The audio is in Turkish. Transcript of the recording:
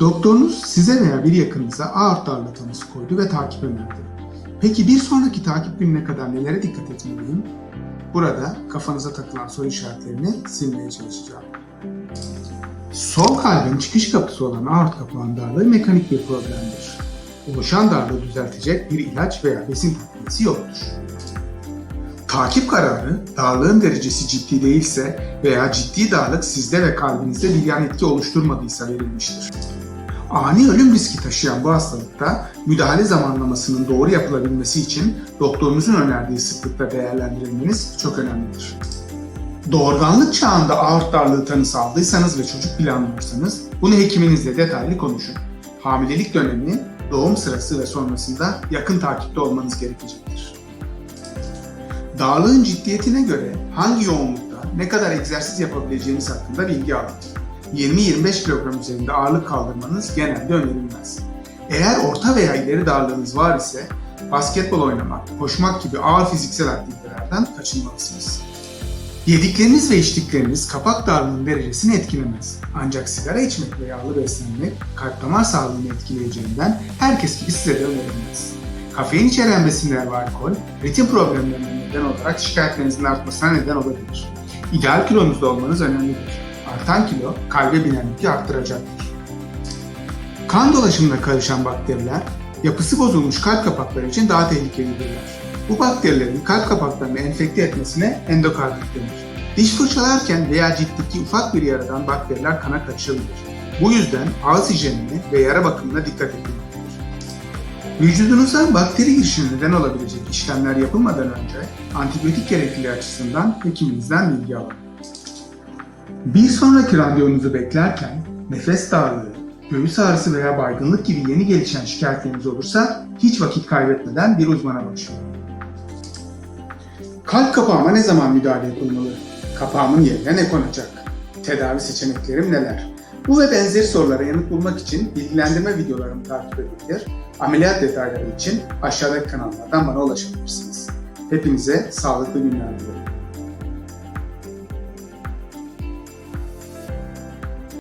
Doktorunuz size veya bir yakınınıza aort darlığı tanısı koydu ve takip önerdi. Peki bir sonraki takip gününe kadar nelere dikkat etmeliyim? Burada kafanıza takılan soru işaretlerini silmeye çalışacağım. Sol kalbin çıkış kapısı olan aort kapağın darlığı mekanik bir problemdir. Oluşan darlığı düzeltecek bir ilaç veya besin takviyesi yoktur. Takip kararı, darlığın derecesi ciddi değilse veya ciddi darlık sizde ve kalbinizde bir yan etki oluşturmadıysa verilmiştir. Ani ölüm riski taşıyan bu hastalıkta müdahale zamanlamasının doğru yapılabilmesi için doktorunuzun önerdiği sıklıkta değerlendirilmeniz çok önemlidir. Doğurganlık çağında aort darlığı tanısı aldıysanız ve çocuk planlıyorsanız bunu hekiminizle detaylı konuşun. Hamilelik dönemi, doğum sırası ve sonrasında yakın takipte olmanız gerekecektir. Darlığın ciddiyetine göre hangi yoğunlukta ne kadar egzersiz yapabileceğiniz hakkında bilgi alın. 20-25 kilogram üzerinde ağırlık kaldırmanız genelde önerilmez. Eğer orta veya ileri darlığınız var ise basketbol oynamak, koşmak gibi ağır fiziksel aktivitelerden kaçınmalısınız. Yedikleriniz ve içtikleriniz kapak darlığının derecesini etkilemez. Ancak sigara içmek ve yağlı beslenmek kalp damar sağlığını etkileyeceğinden herkes gibi size de önerilmez. Kafein içeren besinler ve alkol, ritim problemlerine neden olarak şikayetlerinizin artmasına neden olabilir. İdeal kilonuzda olmanız önemlidir. Artan kilo kalbe binen yükü arttıracaktır. Kan dolaşımına karışan bakteriler, yapısı bozulmuş kalp kapakları için daha tehlikelidirler. Bu bakterilerin kalp kapaklarını enfekte etmesine endokardit denir. Diş fırçalarken veya ciltteki ufak bir yaradan bakteriler kana kaçırılır. Bu yüzden ağız hijyenine ve yara bakımına dikkat edilmelidir. Vücudunuza bakteri girişine neden olabilecek işlemler yapılmadan önce antibiyotik gerekliliği açısından hekiminizden bilgi alın. Bir sonraki randevunuzu beklerken nefes darlığı, göğüs ağrısı veya baygınlık gibi yeni gelişen şikayetleriniz olursa hiç vakit kaybetmeden bir uzmana başvurun. Kalp kapağıma ne zaman müdahale yapılmalı? Kapağımın yerine ne konacak? Tedavi seçeneklerim neler? Bu ve benzeri sorulara yanıt bulmak için bilgilendirme videolarımı takip edebilir, ameliyat detayları için aşağıdaki kanallardan bana ulaşabilirsiniz. Hepinize sağlıklı günler dilerim.